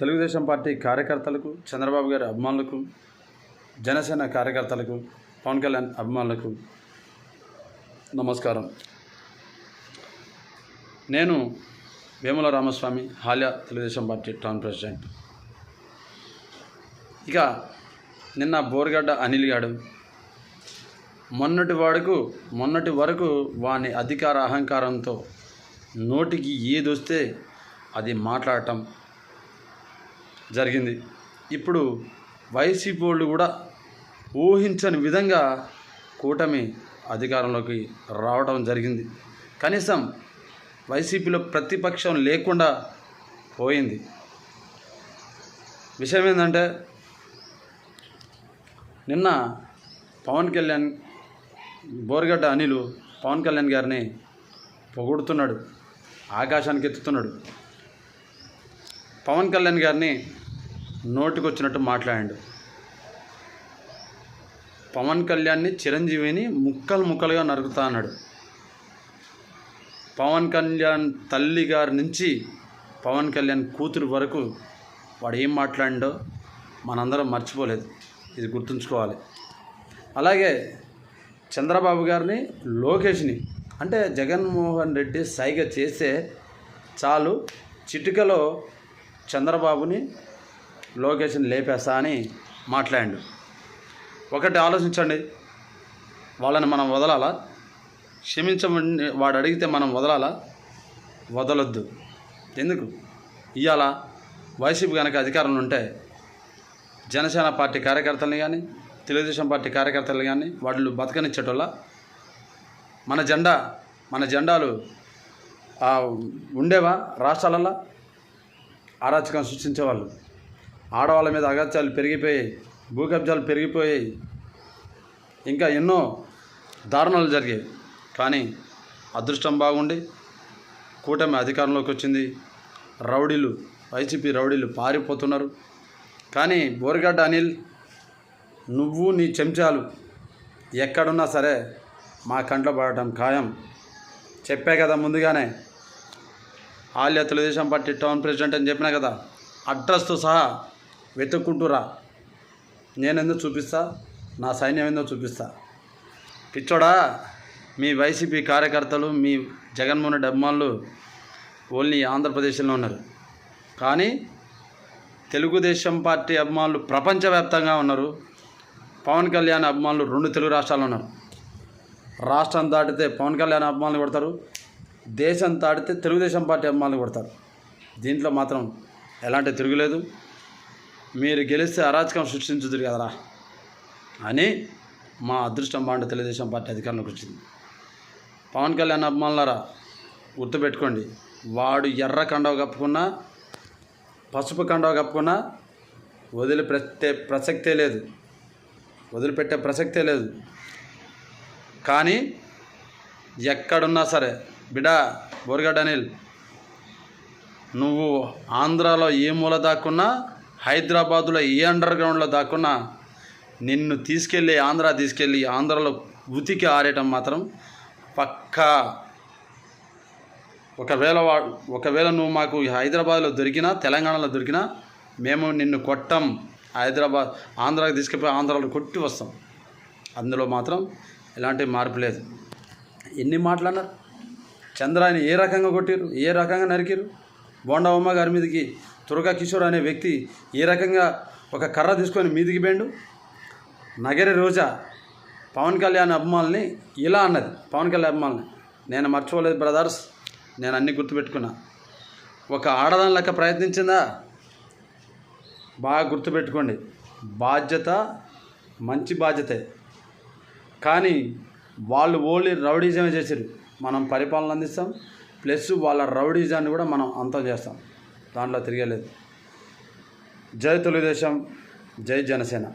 Telugu Desam party కార్యకర్తలకు చంద్రబాబు గారి అభిమానులకు జనసేన కార్యకర్తలకు పవన్ కళ్యాణ్ అభిమానులకు నమస్కారం. నేను Vemula Ramaswamy Haliya Telugu Desam party town president. ఇక నిన్న బోర్గడ్డ అనిల్ గాడు మొన్నటి వాడుకు మొన్నటి వరకు వాని అధికార అహంకారంతో నోటికి ఏది వస్తే అది మాట్లాడటం జరిగింది. ఇప్పుడు వైసీపీ వాళ్ళు కూడా ఊహించని విధంగా కూటమి అధికారంలోకి రావడం జరిగింది. కనీసం వైసీపీలో ప్రతిపక్షం లేకుండా పోయింది. విషయం ఏంటంటే నిన్న పవన్ కళ్యాణ్ బోరగడ్డ అనిలు పవన్ కళ్యాణ్ గారిని పొగుడుతున్నాడు. ఆకాశానికి ఎత్తుతున్నాడు. పవన్ కళ్యాణ్ గారిని నోటికొచ్చినట్టు మాట్లాడాడు. పవన్ కళ్యాణ్ని చిరంజీవిని ముక్కలు ముక్కలుగా నరుకుతా అన్నాడు. పవన్ కళ్యాణ్ తల్లి గారి నుంచి పవన్ కళ్యాణ్ కూతురు వరకు వాడు ఏం మాట్లాడిండో మనందరం మర్చిపోలేదు. ఇది గుర్తుంచుకోవాలి. అలాగే చంద్రబాబు గారిని లోకేష్ని అంటే జగన్మోహన్ రెడ్డి సైగ చేస్తే చాలు చిటికలో చంద్రబాబుని లోకేష్ని లేపేస్తా అని మాట్లాడాడు. ఒకటి ఆలోచించండి. వాళ్ళని మనం వదలాలా? క్షమించమని వాడు అడిగితే మనం వదలాలా? వదలొద్దు. ఎందుకు? ఇవాళ వైసీపీ కనుక అధికారంలో ఉంటే జనసేన పార్టీ కార్యకర్తల్ని కానీ తెలుగుదేశం పార్టీ కార్యకర్తలు కానీ వాళ్ళు బతకనిచ్చేటోళ్ళ? మన జెండా మన జెండాలు ఆ, ఉండేవా రాష్ట్రాలలో అరాచకం సృష్టించేవాళ్ళు. ఆడవాళ్ళ మీద అగత్యాలు పెరిగిపోయాయి భూ కబ్జాలు పెరిగిపోయాయి. ఇంకా ఎన్నో దారుణాలు జరిగాయి. కానీ అదృష్టం బాగుండి కూటమి అధికారంలోకి వచ్చింది. రౌడీలు వైసీపీ రౌడీలు పారిపోతున్నారు. కానీ బోరిగడ్డ అనిల్ నువ్వు నీ చెంచాలు ఎక్కడున్నా సరే మా కంట్లో పడటం ఖాయం. చెప్పే కదా ముందుగానే Haliya Telugu Desam party town president అని చెప్పినా కదా అడ్రస్తో సహా వెతుక్కుంటురా. నేనెందుకు చూపిస్తా? నా సైన్యం ఏందో చూపిస్తా. పిచ్చోడా మీ వైసీపీ కార్యకర్తలు మీ జగన్మోహన్ రెడ్డి అభిమానులు ఓన్లీ ఆంధ్రప్రదేశ్లో ఉన్నారు. కానీ తెలుగుదేశం పార్టీ అభిమానులు ప్రపంచవ్యాప్తంగా ఉన్నారు. పవన్ కళ్యాణ్ అభిమానులు రెండు తెలుగు రాష్ట్రాల్లో ఉన్నారు. రాష్ట్రం దాటితే పవన్ కళ్యాణ్ అభిమానులు కొడతారు. దేశం తాడితే తెలుగుదేశం పార్టీ అభిమానులు కొడతారు. దీంట్లో మాత్రం ఎలాంటి తిరుగులేదు మీరు గెలిస్తే అరాచకం సృష్టించుదురు కదరా అని మా అదృష్టం బాండ తెలుగుదేశం పార్టీ అధికారంలోకి వచ్చింది. పవన్ కళ్యాణ్ అభిమానులారా గుర్తుపెట్టుకోండి. వాడు ఎర్ర కండవ కప్పుకున్నా పసుపు కండవ కప్పుకున్నా వదిలిపెట్టే ప్రసక్తే లేదు. వదిలిపెట్టే ప్రసక్తే లేదు. కానీ ఎక్కడున్నా సరే బిడా బోరగడ్డ అనిల్ నువ్వు ఆంధ్రాలో ఏ మూల దాక్కున్నా హైదరాబాదులో ఏ అండర్ గ్రౌండ్లో దాక్కున్నా నిన్ను తీసుకెళ్ళి ఆంధ్ర తీసుకెళ్ళి ఆంధ్రలో ఉతికి ఆరేయటం మాత్రం పక్కా. ఒకవేళ వా ఒకవేళ నువ్వు మాకు హైదరాబాద్లో దొరికినా తెలంగాణలో దొరికినా మేము నిన్ను కొట్టం. హైదరాబాద్ ఆంధ్రాకి తీసుకుపోయి ఆంధ్రాలో కొట్టి వస్తాం. అందులో మాత్రం ఎలాంటి మార్పు లేదు. ఎన్ని మాట్లాడినారు చంద్రాన్ని ఏ రకంగా కొట్టిరు ఏ రకంగా నరికిరు బోండవమ్మ గారి మీదకి తురగా కిషోర్ అనే వ్యక్తి ఏ రకంగా ఒక కర్ర తీసుకొని మీదికి పోయిండు నగరి రోజా పవన్ కళ్యాణ్ అభిమానుల్ని ఇలా అన్నది. పవన్ కళ్యాణ్ అభిమానుల్ని. నేను మర్చిపోలేదు బ్రదర్స్ నేను అన్నీ గుర్తుపెట్టుకున్నా. ఒక ఆడదాని లెక్క ప్రయత్నించిందా? బాగా గుర్తుపెట్టుకోండి. బాధ్యత మంచి బాధ్యతే. కానీ వాళ్ళు ఓన్లీ రౌడీజమే చేశారు మనం పరిపాలన అందిస్తాం ప్లస్ వాళ్ళ రౌడీజాన్ని కూడా మనం అంతం చేస్తాం. దాంట్లో తిరగలేదు. జై తెలుగుదేశం జై జనసేన.